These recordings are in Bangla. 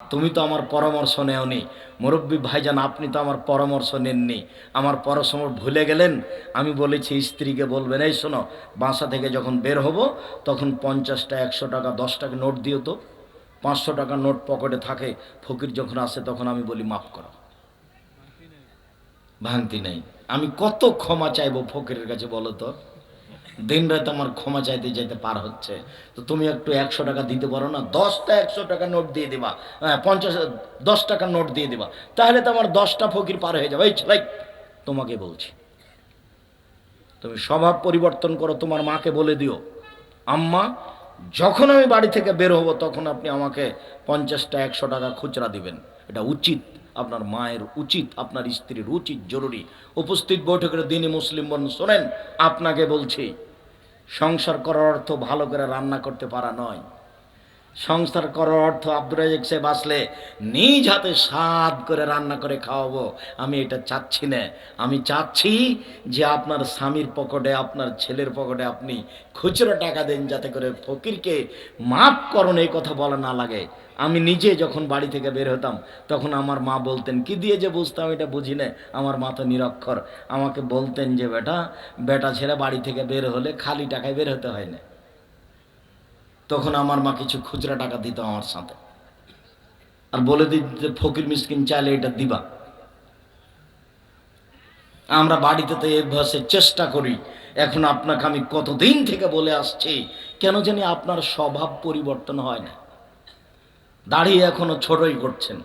তুমি তো আমার পরামর্শ নেওনি। মুরব্বী ভাইজান, আপনি তো আমার পরামর্শ নেননি। আমার পরামর্শ ভুলে গেলেন? আমি বলেছি, স্ত্রীকে বলবেন, এই শোনো, বাসা থেকে যখন বের হব, তখন পঞ্চাশটা একশো টাকা, দশ টাকা নোট দিও তো। পাঁচশো টাকা নোট পকেটে থাকে, ফকির যখন আসে তখন আমি বলি, মাফ করো। ভাঙতি নেই। আমি কত ক্ষমা চাইব ফকিরের কাছে বলো তো? দিন রাত আমার ক্ষমা চাইতে চাইতে পার হচ্ছে। তো তুমি একটু একশো টাকা দিতে পারো না, দশটা একশো টাকা নোট দিয়ে দিবা হ্যাঁ পঞ্চাশ, দশ টাকা নোট দিয়ে দিবা, তাহলে তো আমার দশটা ফকির পার হয়ে যাবে। এই ছেলে তোমাকে বলছি, তুমি স্বভাব পরিবর্তন করো, তোমার মাকে বলে দিও, আম্মা, যখন আমি বাড়ি থেকে বের হব, তখন আপনি আমাকে পঞ্চাশটা একশো টাকা খুচরা দিবেন। এটা উচিত, আপনার মায়ের উচিত, আপনার স্ত্রীর উচিত, জরুরি। উপস্থিত বৈঠকের দিনই মুসলিম বোন, শোনেন, আপনাকে বলছি সংসার করার অর্থ ভালো করে রান্না করতে পারা নয়। সংসার করার অর্থ আব্দুল রাজাক সাহেব আসলে নিজ হাতে স্বাদ করে রান্না করে খাওয়াবো। আমি এটা চাচ্ছি না। আমি চাচ্ছি যে আপনার স্বামীর পকেটে, আপনার ছেলের পকেটে আপনি খুচরো টাকা দেন যাতে করে ফকিরকে মাফ করুন, এই কথা বলা না লাগে। আমি নিজে যখন বাড়ি থেকে বের হতাম, তখন আমার মা বলতেন, কি দিয়ে যে বুঝতাম এটা বুঝি না? আমার মা তো নিরক্ষর। আমাকে বলতেন যে, বেটা বেটা ছেলে বাড়ি থেকে বের হলে খালি টাকায় বের হতে হয় না। তখন আমার মা কিছু খুচরা টাকা দিত আমার সাথে। আর বলে দিত ফকির মিসকিন, চাইলে এটা দিবা। আমরা বাড়িতে তো এই ভাষে চেষ্টা করি। এখন আপনাকে আমি কতদিন থেকে বলে আসছি, কেন জানি আপনার স্বভাব পরিবর্তন হয় না। দাঁড়িয়ে এখনও ছোটই করছেন।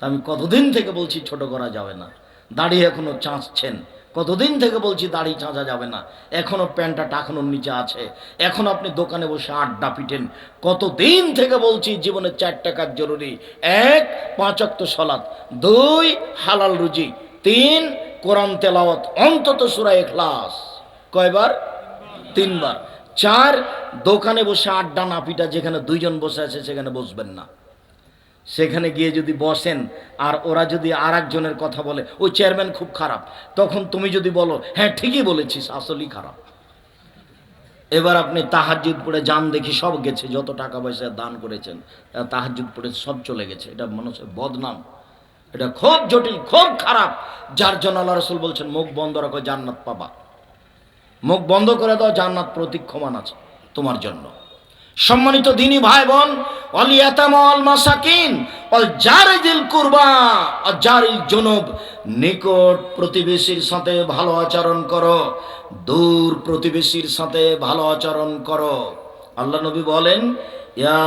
তা আমি কতদিন থেকে বলছি ছোট করা যাবে না। দাঁড়িয়ে এখনও চাঁচছেন। কতদিন থেকে বলছি দাড়ি চাঁচা যাবে না? এখনও প্যান্টটা টাকানোর নিচে আছে। এখন আপনি দোকানে বসে আড্ডা পিটেন। কতদিন থেকে বলছি জীবনে চার টাকার জরুরি? এক পাঁচক্ত সলাৎ দুই, হালাল রুজি। তিন, কোরআন তেলাওয়াত। অন্তত সুরা এখলাস কয়বার? তিনবার। চার, দোকানে বসে আড্ডা না পিটা যেখানে দুইজন বসে আছে সেখানে বসবেন না। সেখানে গিয়ে যদি বসেন আর ওরা যদি আর একজনের কথা বলে ওই চেয়ারম্যান খুব খারাপ। তখন তুমি যদি বলো হ্যাঁ ঠিকই বলেছিস, আসলেই খারাপ। এবার আপনি তাহাজুদ পড়ে যান, দেখি সব গেছে, যত টাকা পয়সা দান করেছেন তাহাজুদ পড়ে সব চলে গেছে। এটা মানুষের বদনাম। এটা খুব জটিল, খুব খারাপ। যার জন্য আল্লাহ রসুল বলছেন, মুখ বন্ধ রাখো, জান্নাত পাবা। মুখ বন্ধ করে দাও, জান্নাত প্রতীক্ষমান আছে তোমার জন্য। সম্মানিত দিনী ভাই বোন, অল নিকট প্রতিবেশীর সাথে ভালো আচরণ দূর প্রতিবেশীর সাথে ভালো আচরণ করো। বলেন, ইয়া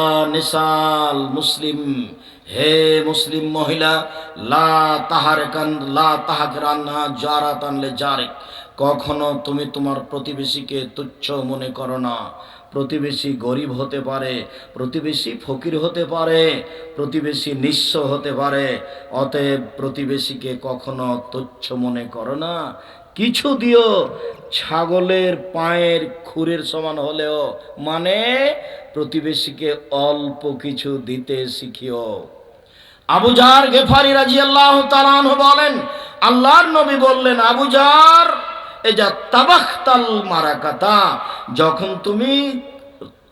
মুসলিম, হে মুসলিম মহিলা, লা তাহার কান লা তাহাক রান্না জারা তানলে জারেক, কখনো তুমি তোমার প্রতিবেশীকে তুচ্ছ মনে করো না। প্রতিবেশী গরিব হতে পারে, প্রতিবেশী ফকির হতে পারে, প্রতিবেশী নিঃস্ব হতে পারে, অতএব প্রতিবেশীকে কখনো তুচ্ছ মনে করো না। কিছু দিও, ছাগলের পায়ের খুরের সমান হলেও মানে প্রতিবেশীকে অল্প কিছু দিতে শিখিও। আবুজার গেফারি রাজি আল্লাহ বলেন, আল্লাহর নবী বললেন আবুজার মারা যখন তুমি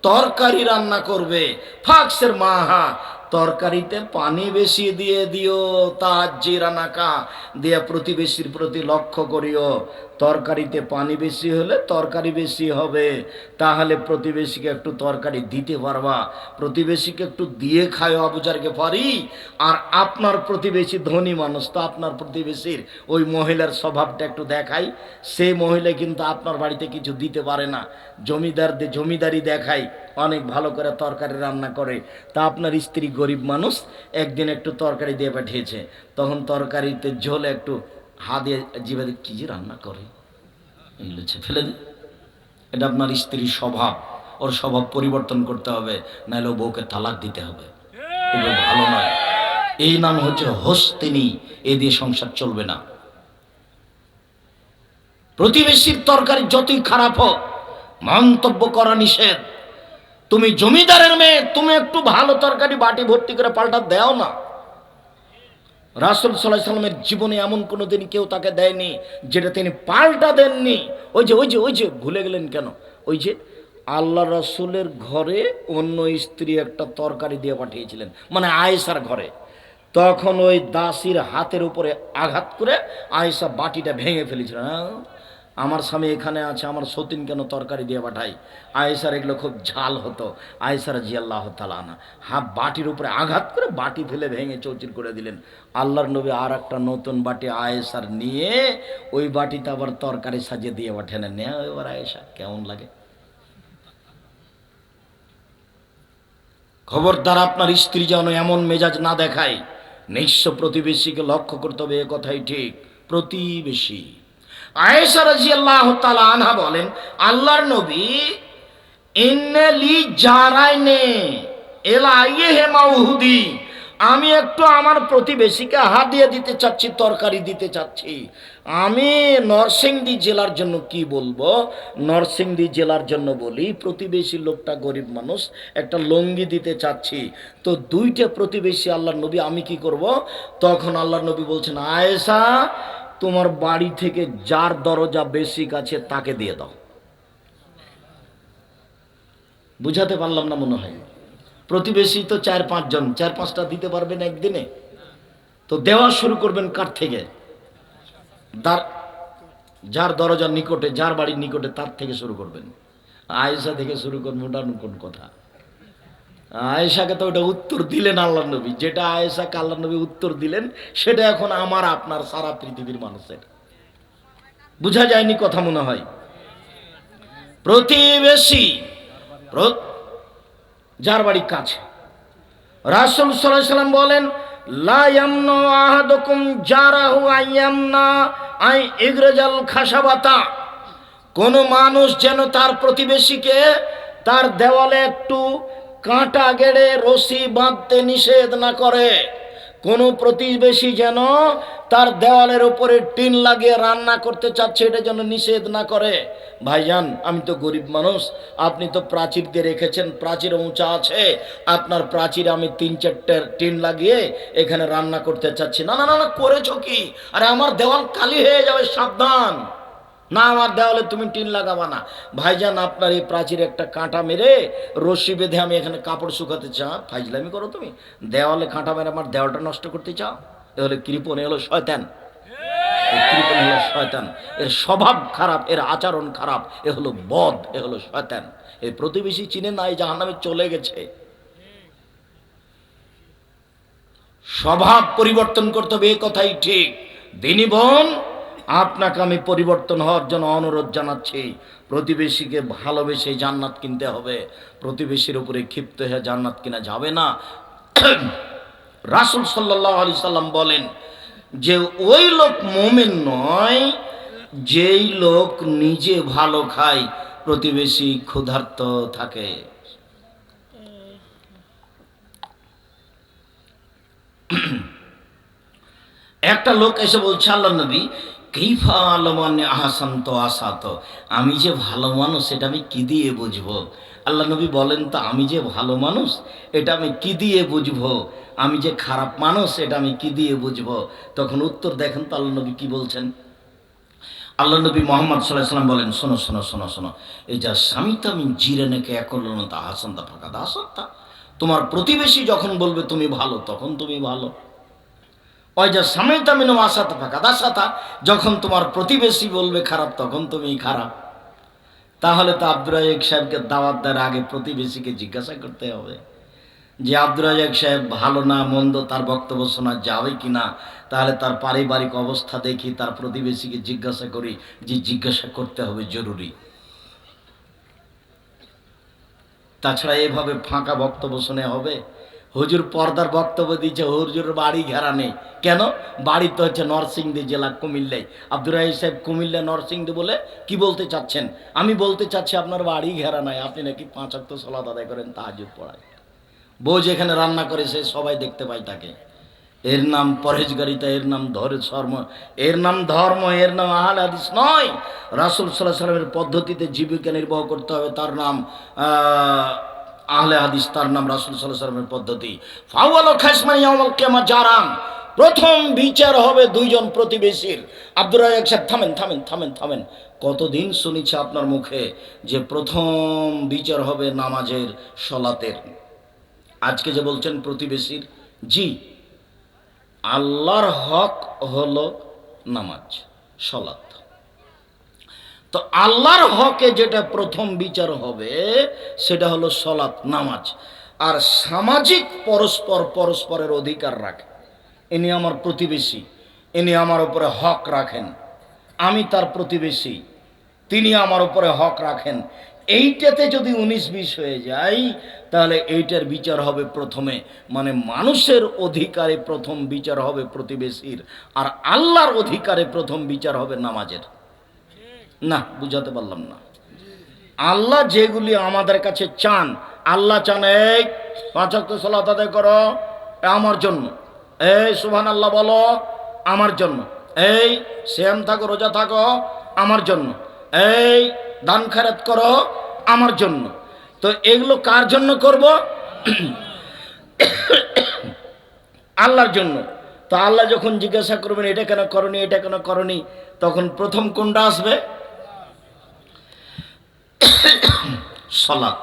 তরকারি রান্না করবে ফাক্সের মাহা তরকারিতে পানি বেশি দিয়ে দিও তার জিরানাকা দিয়ে প্রতিবেশীর প্রতি লক্ষ্য করিও। তরকারিতে পানি বেশি হলে তরকারি বেশি হবে। তাহলে প্রতিবেশীকে একটু তরকারি দিতে পারবা। প্রতিবেশীকে একটু দিয়ে খায় আবুজারকে পারি আর আপনার প্রতিবেশী ধনী মানুষ, তো আপনার প্রতিবেশীর ওই মহিলার স্বভাবটা একটু দেখাই। সেই মহিলা কিন্তু আপনার বাড়িতে কিছু দিতে পারে না। জমিদারদের জমিদারি দেখাই। অনেক ভালো করে তরকারি রান্না করে। তা আপনার স্ত্রী গরিব মানুষ, একদিন একটু তরকারি দিয়ে পাঠিয়েছে। তখন তরকারিতে ঝোলে একটু হা দিয়ে জিভে কি যে রান্না করে? এগুলো ফেলে দে। এটা আপনার স্ত্রীর স্বভাব। ওর স্বভাব পরিবর্তন করতে হবে, নাহলে বউকে তালাক দিতে হবে। এগুলো ভালো নয়। এই নাম হচ্ছে হস্তিনী। এ দিয়ে সংসার চলবে না। প্রতিবেশীর তরকারি যতই খারাপ হোক, মন্তব্য করা নিষেধ। তুমি জমিদারের মেয়ে, তুমি একটু ভালো তরকারি বাটি ভর্তি করে পাল্টা দাও না। রাসুল সাল্লাহ সাল্লামের জীবনে এমন কোনো দিন কেউ তাকে দেয়নি যেটা তিনি পাল্টা দেননি। ওই যে ওই যে ওই যে, ভুলে গেলেন কেন? ওই যে, আল্লাহ রসুলের ঘরে অন্য স্ত্রী একটা তরকারি দিয়ে পাঠিয়েছিলেন মানে আয়েসার ঘরে। তখন ওই দাসির হাতের উপরে আঘাত করে আয়েসা বাটিটা ভেঙে ফেলেছিলেন আমার স্বামী এখানে আছে, আমার সতীন কেন তরকারি দিয়ে পাঠাই আয়েসার এগুলো খুব ঝাল হতো আয়েসার জি আল্লাহ তালানা হা বাটির উপরে আঘাত করে বাটি ফেলে ভেঙে চৌচির করে দিলেন। আল্লাহর নবী আর একটা নতুন বাটি আয়েসার নিয়ে ওই বাটিতে আবার তরকারি সাজিয়ে দিয়ে পাঠালেন। নেয়া এবার আয়েসা কেমন লাগে? খবরদার, আপনার স্ত্রী যেন এমন মেজাজ না দেখায়। নিঃস্ব প্রতিবেশীকে লক্ষ্য করতে হবে, এ কথাই ঠিক। প্রতিবেশী। আয়েশা রাজিয়াল্লাহ তাআলা আনহা বলেন, আল্লাহর নবী ইন্নেলি জারাইনে এলা ইয়ে মাউহুদি, আমি একটু আমার প্রতিবেশীকে হাত দিয়ে দিতে চাচ্ছি, তরকারি দিতে চাচ্ছি। আমি নরসিংদী জেলার জন্য কি বলব? নরসিংদী জেলার জন্য বলি, প্রতিবেশী লোকটা গরিব মানুষ, একটা লঙ্গি দিতে চাচ্ছি। তো দুইটা প্রতিবেশী আল্লাহর নবী, আমি কি করব? তখন আল্লাহর নবী বলছেন, আয়েশা তোমার বাড়ি থেকে যার দরজা বেশি কাছে তাকে দিয়ে দাও। বুঝাতে পারলাম না মনে হয়। প্রতিবেশী তো চার পাঁচজন, চার পাঁচটা দিতে পারবেন একদিনে। তো দেওয়া শুরু করবেন কার থেকে? যার দরজার নিকটে, যার বাড়ির নিকটে তার থেকে শুরু করবেন। আয়েশা থেকে শুরু করবেন ওটা কোন কথা। আয়েশাকে তো ওটা উত্তর দিলেন আল্লাহ নবী। যেটা আয়েশাকে আল্লাহ নবী উত্তর দিলেন, সেটা এখন আমার, আপনার, সারা পৃথিবীর মানুষের। বুঝা যায়নি কথা মনে হয়? প্রতিবেশী যার বাড়ি কাছে। রাসুল সাল্লাম বলেন কোন মানুষ যেন তার প্রতিবেশীকে তার দেওয়ালে একটু কাঁটা গেড়ে রশি বাঁধতে নিষেধ না করে। কোন প্রতিবেশী যেন তার দেওয়ালের উপরে টিন লাগিয়ে রান্না করতে চাচ্ছে, এটা যেন নিষেধ না করে। ভাইজান, আমি তো গরিব মানুষ, আপনি তো প্রাচীর দিয়ে রেখেছেন, প্রাচীর উঁচা আছে, আপনার প্রাচীর আমি তিন চারটে টিন লাগিয়ে এখানে রান্না করতে চাচ্ছি। না না না, করেছ কি? আরে আমার দেওয়াল কালি হয়ে যাবে, সাবধান। না, আমার দেওয়ালে তুমি টিন লাগাবা না। ভাইজান, আপনার এই প্রাচীর একটা কাঁটা মেরে রশি বেঁধে আমি এখানে কাপড় শুকাতে চা ফাইজলামি করো তুমি। দেওয়ালে কাঁটা মেরে আমার দেওয়ালটা নষ্ট করতে চাও? এ হলো কৃপণ হলো শয়তান। কৃপণ হলো শয়তান। এর স্বভাব খারাপ, এর আচরণ খারাপ। এ হলো বদ এ হলো শয়তান। এই প্রতিবেশী চিনে নাই, জাহান্নামে চলে গেছে। স্বভাব পরিবর্তন করতে হবে, এ কথাই ঠিক। দিনী বোন আপনাকে আমি পরিবর্তন হওয়ার জন্য অনুরোধ জানাচ্ছি। প্রতিবেশীকে ভালোবেসে জান্নাত কিনতে হবে। প্রতিবেশীর উপরে ক্ষিপ্ত হয়ে জান্নাত কিনা যাবে না। রাসুল সাল্লাহ আলি সাল্লাম বলেন যে, ওই লোক মোমেন নয়, যেই লোক নিজে ভালো খায়, প্রতিবেশী ক্ষুধার্ত থাকে। একটা লোক এসে বলছে আল্লাহ নবী কেইফা আলমানে আহাসান তো আসাত? আমি যে ভালো মানুষ, এটা আমি কি দিয়ে বুঝব? আল্লাহ নবী বলেন, তো আমি যে ভালো মানুষ, এটা আমি কি দিয়ে বুঝব? আমি যে খারাপ মানুষ, এটা আমি কি দিয়ে বুঝব? তখন উত্তর দেখেন তো আল্লাহ নবী কি বলছেন? আল্লাহ নবী মোহাম্মদ সাল্লাহ সাল্লাম বলেন, শোনো শোনো শোনো শোনো, এই যা স্বামী তামি জিরেনেকে একলন তা হাসান তা ফাঁকা দা তা তোমার প্রতিবেশী যখন বলবে, তুমি ভালো তখন তুমি ভালো। ওই যে স্বামী তামিন আসাতে ফাঁকা দাসাতা যখন তোমার প্রতিবেশী বলবে খারাপ, তখন তুমি খারাপ। তাহলে তো আব্দুর রাজাক সাহেবকে দাওয়াত দেওয়ার আগে প্রতিবেশীকে জিজ্ঞাসা করতে হবে যে, আব্দুর রাজাক সাহেব ভালো না, মন্দ তার বক্তব্য শোনা যাবে কি না? তাহলে তার পারিবারিক অবস্থা দেখি, তার প্রতিবেশীকে জিজ্ঞাসা করি যে, জিজ্ঞাসা করতে হবে জরুরি। তাছাড়া এভাবে ফাঁকা বক্তব্য শুনে হবে? হুজুর পর্দার বক্তব্য দিয়েছে, হুজুর বাড়ি ঘেরা নেই। কেন? বাড়ি তো হচ্ছে নরসিংদী জেলা কুমিল্লায়। আব্দুর রাহিদ সাহেব কুমিল্লা নরসিংদী বলে কি বলতে চাচ্ছেন? আমি বলতে চাচ্ছি আপনার বাড়ি ঘেরা নাই, আপনি নাকি পাঁচ অক্ত সলাদ আদায় করেন তাহাজুদ পড়ায়। বউ যেখানে রান্না করে সে সবাই দেখতে পায় তাকে। এর নাম পরহেজগারিতা, এর নাম ধরে ধর্ম এর নাম ধর্ম, এর নাম আহাল হাদিস নয়। রাসুল সাল্লাহ সাল্লামের পদ্ধতিতে জীবিকা নির্বাহ করতে হবে, তার নাম আহলে হাদিস তার নাম রাসুল সাল্লাহ সাল্লামের পদ্ধতি। ফাওয়াল খাসমানি আমল কেমা জারান। প্রথম বিচার হবে দুইজন প্রতিবেশীর। আব্দুর রাজাক সাহেব, থামেন থামেন থামেন থামেন। কতদিন শুনেছি আপনার মুখে যে প্রথম বিচার হবে নামাজের সলাতের? আজকে যে বলছেন প্রতিবেশীর, জি, আল্লাহর হক হলো নামাজ সলাত তো আল্লাহর হকে যেটা প্রথম বিচার হবে, সেটা হলো সলাৎ, নামাজ। আর সামাজিক পরস্পর পরস্পরের অধিকার রাখে। ইনি আমার প্রতিবেশী, ইনি আমার উপরে হক রাখেন। আমি তার প্রতিবেশী, তিনি আমার উপরে হক রাখেন। এইটাতে যদি উনিশ বিশ হয়ে যায়, তাহলে এইটার বিচার হবে প্রথমে। মানে মানুষের অধিকারে প্রথম বিচার হবে প্রতিবেশীর, আর আল্লাহর অধিকারে প্রথম বিচার হবে নামাজের। না, বুঝাতে পারলাম না। আল্লাহ যেগুলি আমাদের কাছে চান, আল্লাহ চান, এই পাঁচক্ত সলাত আদায় করো আমার জন্য। এই সুবহান আল্লাহ বলো, আমার জন্য। এই শ্যাম থাকো, রোজা থাকো, আমার জন্য। এই, দান খারাত করো, আমার জন্য। তো এগুলো কার জন্য করব? আল্লাহর জন্য। তো আল্লাহ যখন জিজ্ঞাসা করবেন, এটা কেন করনি, এটা কেন করনি? তখন প্রথম কোনটা আসবে? সলাত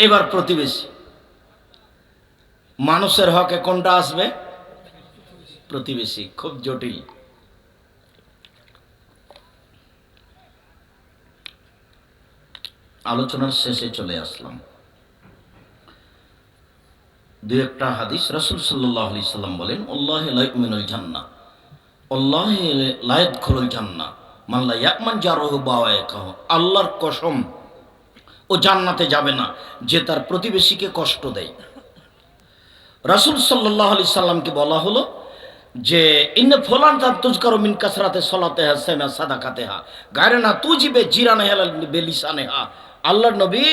এবার প্রতিবেশী। মানুষের হকে কোনটা আসবে? প্রতিবেশী। খুব জটিল। আলোচনার শেষে চলে আসলাম। দু একটা হাদিস রসুল সাল্লাহ সাল্লাম বলেন, আল্লাহ মিনুল জান্না আল্লাহ লায়ত খোলুল জান্না মাল্লা ইয়াকমান জারহ বাওয়ায় কাহ আল্লাহর কসম, ও জান্নাতে যাবে না, যে তার প্রতিবেশীকে কষ্ট দেয়। রাসুল সাল্লাহ আলি সাল্লামকে বলা হলো যে, ইন্নে ফলান তার তুজকার মিন কাসরাতে সলাতে হা সেমা সাদাকাতে হা গায়ে না তুজিবে জিরানে হেলা বেলিসানে হা আল্লাহর নবী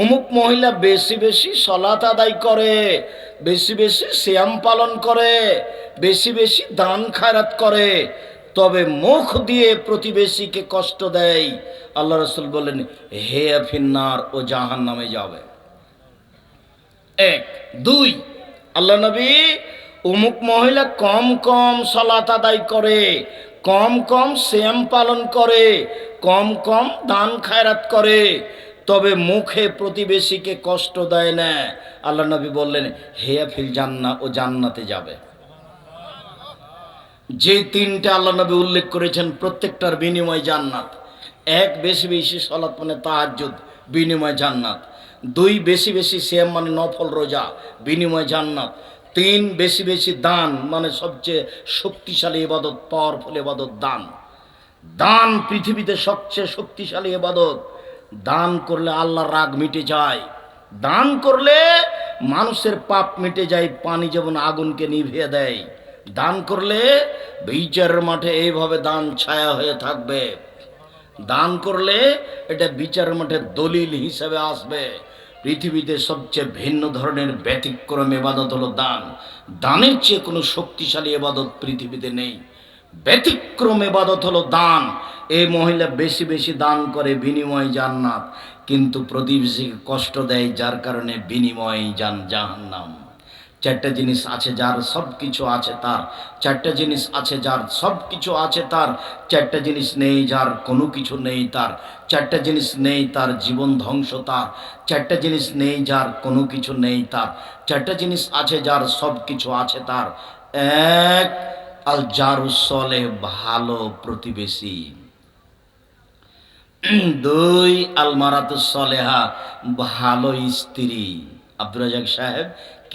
অমুক মহিলা বেশি বেশি সলাত আদায় করে, বেশি বেশি শ্যাম পালন করে, বেশি বেশি দান খায়রাত করে তবে মুখ দিয়ে প্রতিবেশীকে কষ্ট দেয়। আল্লাহ রসুল বললেন, হে ফিন্নার, ও জাহান নামে যাবে। এক। দুই। আল্লাহ নবী অমুক মহিলা কম কম সলাত আদায় করে, কম কম শ্যাম পালন করে, কম কম দান খায়রাত করে, তবে মুখে প্রতিবেশীকে কষ্ট দেয় না। আল্লাহ নবী বললেন হেয়া ফিল জান্না, ও জান্নাতে যাবে। যে তিনটা আল্লাহ নবী উল্লেখ করেছেন, প্রত্যেকটার বিনিময় জান্নাত। এক, বেশি বেশি সলাৎ মানে তাহাজ্জুদ, বিনিময় জান্নাত। দুই, বেশি বেশি শ্যাম মানে নফল রোজা, বিনিময় জান্নাত। তিন, বেশি বেশি দান মানে সবচেয়ে শক্তিশালী এবাদত পাওয়ারফুল এবাদত দান। দান পৃথিবীতে সবচেয়ে শক্তিশালী এবাদত দান করলে আল্লাহর রাগ মিটে যায়। দান করলে মানুষের পাপ মিটে যায়, পানি যেমন আগুনকে নিভিয়ে দেয়। দান করলে বিচারের মাঠে এইভাবে দান ছায়া হয়ে থাকবে। দান করলে এটা বিচারের মাঠে দলিল হিসেবে আসবে। পৃথিবীতে সবচেয়ে ভিন্ন ধরনের ব্যতিক্রম এবাদত হলো দান। দানের চেয়ে কোনো শক্তিশালী এবাদত পৃথিবীতে নেই। ব্যতিক্রম এবাদত হলো দান। এই মহিলা বেশি বেশি দান করে বিনিময় জান্নাত, কিন্তু প্রতিবেশীকে কষ্ট দেয় যার কারণে বিনিময় যান জাহান্নাম। চারটা জিনিস আছে যার সব কিছু আছে তার। চারটা জিনিস আছে যার সব কিছু আছে তার। চারটা জিনিস নেই যার কোনো কিছু নেই তার। চারটা জিনিস নেই তার জীবন ধ্বংস তার। চারটা জিনিস নেই যার কোনো কিছু নেই তার। চারটা জিনিস আছে যার সব কিছু আছে তার। এক, আল জারুসলে ভালো প্রতিবেশী। দুই, আল মারাতুসলেহা ভালো স্ত্রী। আব্দুর রাজাক সাহেব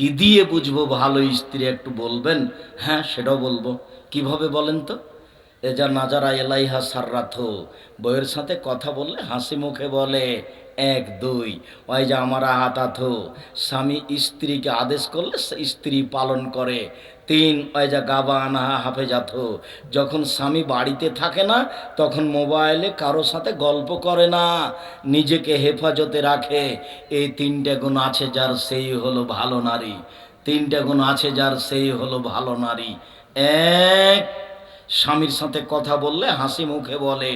কি দিয়ে বুঝব? ভালো স্ত্রী একটু বলবেন। হ্যাঁ সেটাও বলব। কীভাবে বলেন তো? এ যা নাজারা এলাইহা সার্রাথ। বইয়ের সাথে কথা বললে হাসি মুখে বলে, এক, দুই। ওই যে আমার আহাতাথ স্বামী স্ত্রীকে আদেশ করলে স্ত্রী পালন করে। তিন ওই যা গাবা আনাহা হাফেজাথ যখন স্বামী বাড়িতে থাকে না, তখন মোবাইলে কারও সাথে গল্প করে না, নিজেকে হেফাজতে রাখে। এই তিনটে গুণ আছে যার সেই হলো ভালো নারী। তিনটে গুণ আছে যার সেই হলো ভালো নারী। এক, স্বামীর সাথে কথা বললে হাসি মুখে বলে।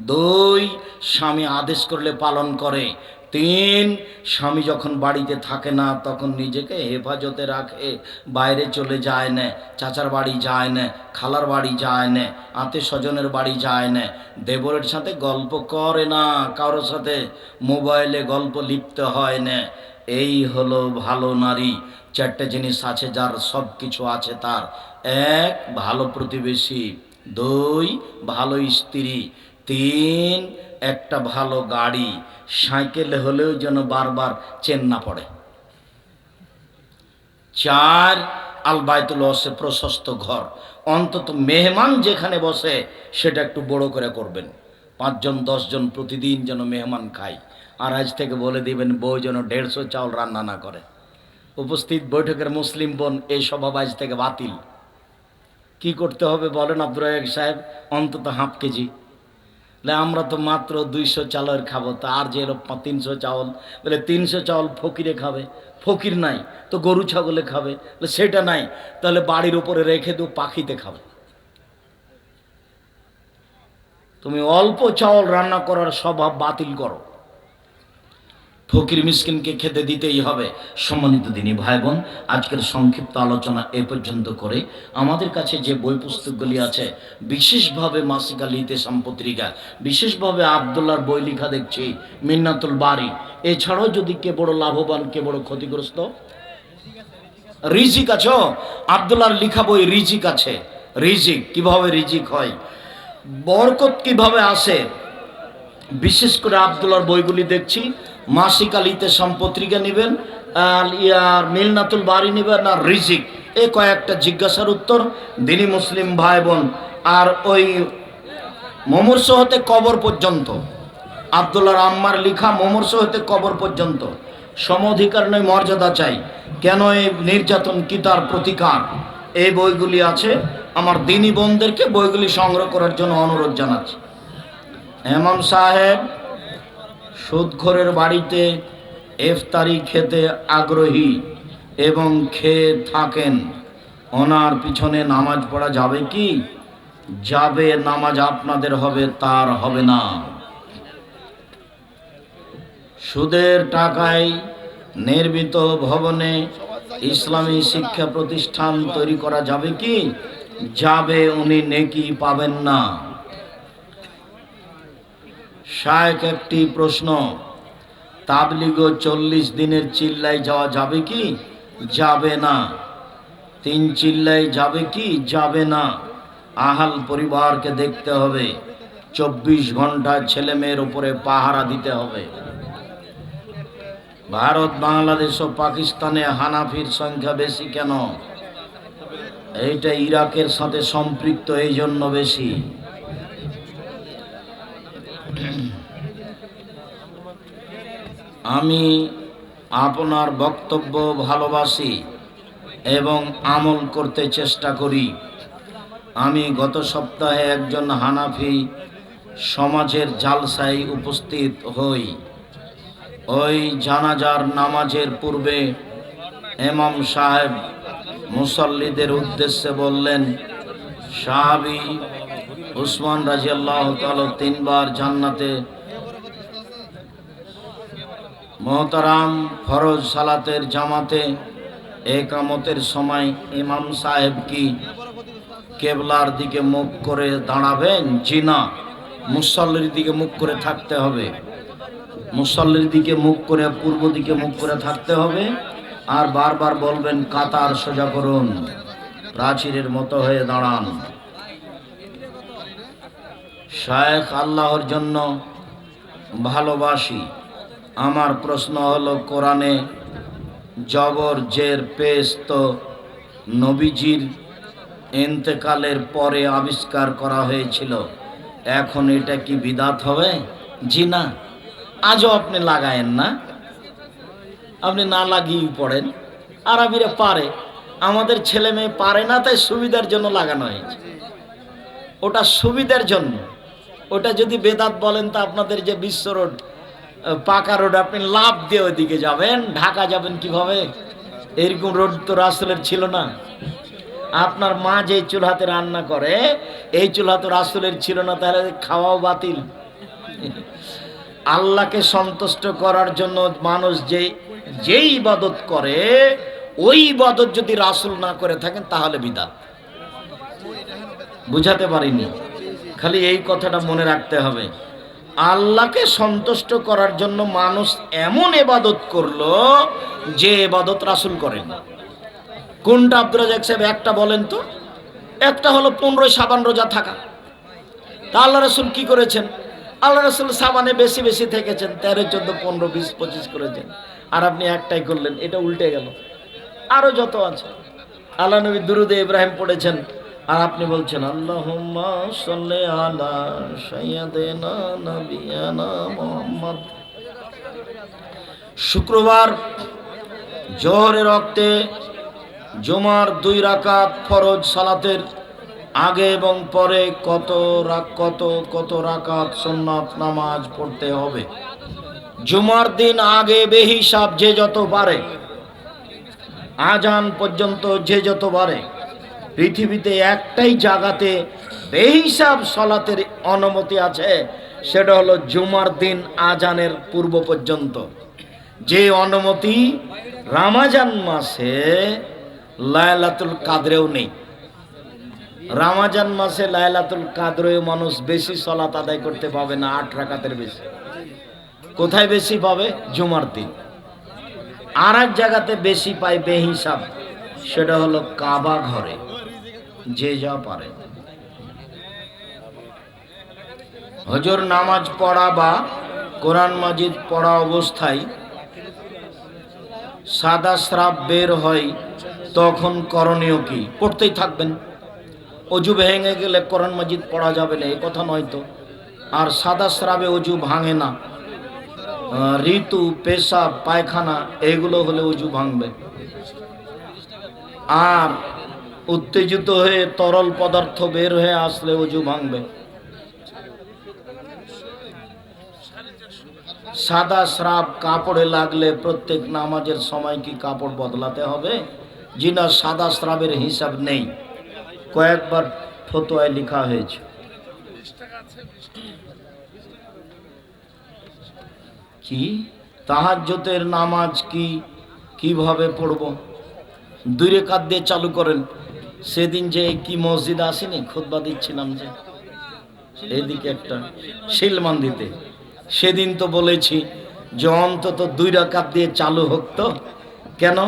দুই, স্বামী আদেশ করলে পালন করে। তিন, স্বামী যখন বাড়িতে থাকে না, তখন নিজেকে হেফাজতে রাখে, বাইরে চলে যায় না, চাচার বাড়ি যায় না, খালার বাড়ি যায় না আত্মীয় স্বজনের বাড়ি যায় না। দেবরের সাথে গল্প করে না, কারোর সাথে মোবাইলে গল্প লিপ্ত হয় না। এই হলো ভালো নারী। চারটে জিনিস আছে যার সব কিছু আছে তার। এক, ভালো প্রতিবেশী। দুই, ভালো স্ত্রী। তিন, একটা ভালো গাড়ি, সাইকেলে হলেও যেন বারবার চেন না পড়ে। চার আল বায়তুল অসে প্রশস্ত ঘর। অন্তত মেহমান যেখানে বসে, সেটা একটু বড় করে করবেন। পাঁচজন, দশজন প্রতিদিন যেন মেহমান খায়। আর আজ থেকে বলে দিবেন, বউ যেন দেড়শো চাউল রান্না না করে। উপস্থিত বৈঠকের মুসলিম বোন এই স্বভাব আজ থেকে বাতিল। কি করতে হবে বলেন আব্দুর সাহেব? অন্তত হাফ কেজি। আমরা তো মাত্র দুইশো চালের খাব, তা আর যে এরকম তিনশো চাউল, বলে তিনশো চাউল ফকিরে খাবে, ফকির নাই, তো গরু ছাগলে খাবে সেটা নাই, তাহলে বাড়ির উপরে রেখে দেবো পাখিতে খাবে। তুমি অল্প চাউল রান্না করার স্বভাব বাতিল করো। ফকির মিসকিনকে খেতে দিতেই হবে। সম্মানিত দিনী ভাই বোন আজকের সংক্ষিপ্ত আলোচনা এ পর্যন্ত করে আমাদের কাছে যে বই পুস্তকগুলি আছে, বিশেষভাবে মাসিকা লিতে পত্রিকা, বিশেষভাবে আবদুল্লার বই লেখা দেখছি, মিন্নাতুল বাড়ি এছাড়াও যদি কে বড় লাভবান, কে বড় ক্ষতিগ্রস্ত? রিজিক আছো? আবদুল্লার লিখা বই রিজিক আছে। রিজিক, কীভাবে রিজিক হয়? বরকত কীভাবে আসে? বিশেষ করে আবদুল্লার বইগুলি দেখছি মাসিক আলিতে সম্পত্রিকা নেবেন আর ইয়ার মিলনাতুল বাড়ি নেবেন, আর রিজিক। এ কয়েকটা জিজ্ঞাসার উত্তর, দিনী মুসলিম ভাই বোন আর ওই মমর্ষ হতে কবর পর্যন্ত। আবদুল্লার আম্মার লিখা মমর্ষ হতে কবর পর্যন্ত। সম অধিকার নয়, মর্যাদা চাই। কেন এই নির্যাতন কি তার প্রতিকার? এই বইগুলি আছে। আমার দিনী বোনদেরকে বইগুলি সংগ্রহ করার জন্য অনুরোধ জানাচ্ছি। এমাম সাহেব সুদখোরের বাড়িতে ইফতারি খেতে আগ্রহী এবং খেয়ে থাকেন। ওনার পিছনে নামাজ পড়া যাবে কি? যাবে নামাজ আপনাদের হবে, তার হবে না। সুদের টাকায় নির্মিত ভবনে ইসলামী শিক্ষা প্রতিষ্ঠান তৈরি করা যাবে কি? যাবে উনি, নেকি পাবেন না। শায়েক একটি প্রশ্ন। তাবলিগ চল্লিশ দিনের চিল্লায় যাওয়া যাবে কি? যাবে না। তিন চিল্লায় যাবে কি? যাবে না। আহাল পরিবারকে দেখতে হবে। চব্বিশ ঘণ্টা ছেলে মেয়ের উপরে পাহারা দিতে হবে। ভারত, বাংলাদেশ ও পাকিস্তানে হানাফির সংখ্যা বেশি কেন? এইটা ইরাকের সাথে সম্পৃক্ত এই জন্য বেশি। আমি আপনার বক্তব্য ভালোবাসি এবং আমল করতে চেষ্টা করি। আমি গত সপ্তাহে একজন হানাফি সমাজের জালসায় উপস্থিত হই। ওই জানাজার নামাজের পূর্বে এমাম সাহেব মুসল্লিদের উদ্দেশ্যে বললেন, সাহাবি উসমান রাজিয়াল্লাহ তাল তিনবার জান্নাতে মহতারাম ফরজ সালাতের জামাতে একামতের সময় ইমাম সাহেব কি কেবলার দিকে মুখ করে দাঁড়াবেন? জি মুসল্লির দিকে মুখ করে থাকতে হবে। মুসল্লির দিকে মুখ করে, পূর্ব দিকে মুখ করে থাকতে হবে। আর বারবার বলবেন, কাতার সোজা করুন। প্রাচীরের মতো হয়ে দাঁড়ান। শায়েখ আল্লাহর জন্য ভালোবাসি। আমার প্রশ্ন হলো, কোরআনে জবর, জের পেশ তো নবীজির ইন্তেকালের পরে আবিষ্কার করা হয়েছিল। এখন এটা কি বিদাত হবে? জি না। আজও আপনি লাগায়েন না। আপনি না লাগিয়ে পড়েন। আরবিরা পারে। আমাদের ছেলে মেয়ে পারে না, তাই সুবিধার জন্য লাগানো হয়েছে। ওটা সুবিধার জন্য। ওটা যদি বেদাত বলেন তা আপনাদের যে বিশ্ব রোড পাকা রোড, আপনি লাভ দিয়ে ওইদিকে যাবেন। ঢাকা যাবেন কীভাবে? এরকম রোড তো রাসেলের ছিল না। আপনার মা যে চুলহাতে রান্না করে, এই চুলহা তো রাসুলের ছিল না, তাহলে খাওয়াও বাতিল। আল্লাহকে সন্তুষ্ট করার জন্য মানুষ যে যেই ইবাদত করে, ওই ইবাদত যদি রাসুল না করে থাকেন, তাহলে বিদাত। বুঝাতে পারিনি। খালি এই কথাটা মনে রাখতে হবে। আল্লাহকে সন্তুষ্ট করার জন্য মানুষ এমন এবাদত করল যে এবাদত রাসুল করেন। কোনটা আব্দুল রাজাক সাহেব, একটা বলেন তো? একটা হলো পনেরোই সাবান রোজা থাকা। তা আল্লাহ রসুল কি করেছেন? আল্লাহ রসুল সাবানে বেশি বেশি থেকেছেন, তেরো, চোদ্দ, পনেরো, বিশ, পঁচিশ করেছেন। আর আপনি একটাই করলেন, এটা উল্টে গেল। আরও যত আছে। আল্লাহ নবী দুরুদে ইব্রাহিম পড়েছেন আর আপনি বলছেন আল্লাহ মুহাম্মদ। শুক্রবার জোহরের রক্তে জুমার দুই রাকাত ফরজ সালাতের আগে এবং পরে কত কত কত রাকাত সুন্নাত নামাজ পড়তে হবে। জুমার দিন আগে বেহিসাব যে যত পারে আজান পর্যন্ত যে যত পারে পৃথিবীতে একটাই জায়গাতে বেহিসাব সলাতের অনুমতি আছে, সেটা হলো জুমার দিন আজানের পূর্ব পর্যন্ত। যে অনুমতি রামাজান মাসে লায়লাতুল কাদরেও নেই। রামাজান মাসে লায়লাতুল কাদরেও মানুষ বেশি সলাত আদায় করতে পাবে না, আট রাকাতের বেশি। কোথায় বেশি পাবে? জুমার দিন। আর এক জায়গাতে বেশি পায় বেহিসাব, সেটা হলো কাবা ঘরে। যে যা পারে। হজর নামাজ পড়া বা কোরআন মাজিদ পড়া অবস্থায় সাদা স্রাব বের হয়, তখন করণীয় কি? পড়তেই থাকবেন। অজু ভেঙে গেলে কোরআন মাজিদ পড়া যাবে না, এ কথা নয় তো। আর সাদা স্রাবে অজু ভাঙে না। ঋতু, পেশাব, পায়খানা, এগুলো হলে অজু ভাঙবে। আর উত্তেজিত হয়ে তরল পদার্থ বের হয়ে আসলে অজু ভাঙবে। সাদা স্রাব কাপড়ে লাগলে প্রত্যেক নামাজের সময় কি কাপড় বদলাতে হবে? জি না, সাদা স্রাবের হিসাব নেই। কয়েকবার ফতোয়ায় লেখা হয়েছে। কি? তাহাজ্জতের নামাজ কি? কীভাবে পড়ব? দুই রেখাত দিয়ে চালু করেন। সেদিন যে কি মসজিদ আসেনি, খুতবা দিচ্ছিলাম যে। এদিকে একটা শিলমান দিতে সেদিন তো বলেছি যে অন্তত দুই রাকাত দিয়ে চালু হোক তো। কেন?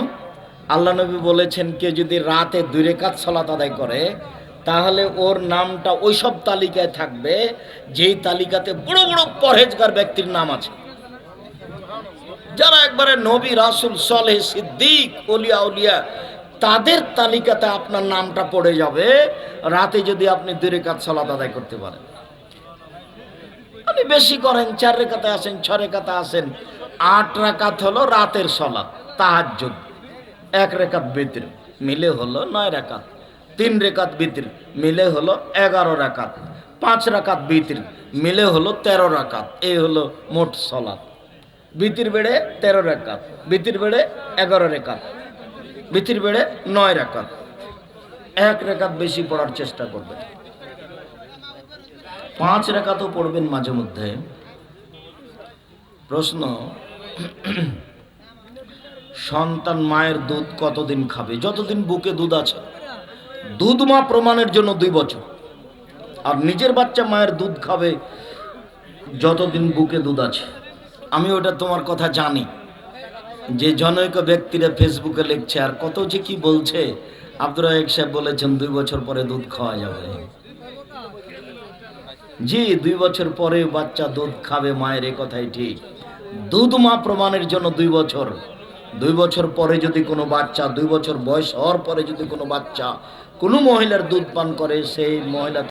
আল্লাহ নবী বলেছেন, কে যদি রাতে দুই রেখাত সলাত আদায় করে, তাহলে ওর নামটা ওইসব তালিকায় থাকবে, যেই তালিকাতে বড় বড় পরহেজগার ব্যক্তির নাম আছে। যারা একবারে নবী রাসুল সলেহ সিদ্দিক, অলিয়া উলিয়া তাদের তালিকাতে আপনার নামটা পড়ে যাবে। রাতে যদি আপনি দুই রেখাত সলাত আদায় করতে পারেন। আপনি বেশি করেন, চার রেখাতে আসেন, ছ রেখাতে আসেন। আট রাকাত হলো রাতের সলাত, তাহাজ্জুদ। এক রেখাত বিতির মিলে হলো নয় রেখাত। তিন রেখাত বিতির মিলে হলো এগারো রাকাত পাঁচ রাকাত বিতির মিলে হলো তেরো রাকাত এই হলো মোট সলাত। বিতির বেড়ে তেরো রেখাত বিতির বেড়ে এগারো রেখাত। বিতির বেড়ে নয় রেখাত এক রেখাত বেশি পড়ার চেষ্টা করবেন। পাঁচ রেখা তো পড়বেন মাঝে মধ্যে। প্রশ্ন, সন্তান মায়ের দুধ কতদিন খাবে? যতদিন বুকে দুধ আছে। দুধ মা প্রমাণের জন্য দুই বছর। আর নিজের বাচ্চা মায়ের দুধ খাবে যতদিন বুকে দুধ আছে। আমি ওটা তোমার কথা জানি। যে জনৈক ব্যক্তিরা ফেসবুকে লিখছে, আর কত যে কি বলছে? আব্দুর রাহেক সাহেব বলেছেন, দুই বছর পরে দুধ খাওয়া যাবে। জি, দুই বছর পরে বাচ্চা দুধ খাবে, মায়ের এ কথাই ঠিক। দুধ মা প্রমাণের জন্য দুই বছর। দুই বছর পরে যদি কোনো বাচ্চা, দুই বছর বয়স হওয়ার পরে যদি কোনো বাচ্চা কোনো মহিলার দুধ পান করে, সেই মহিলা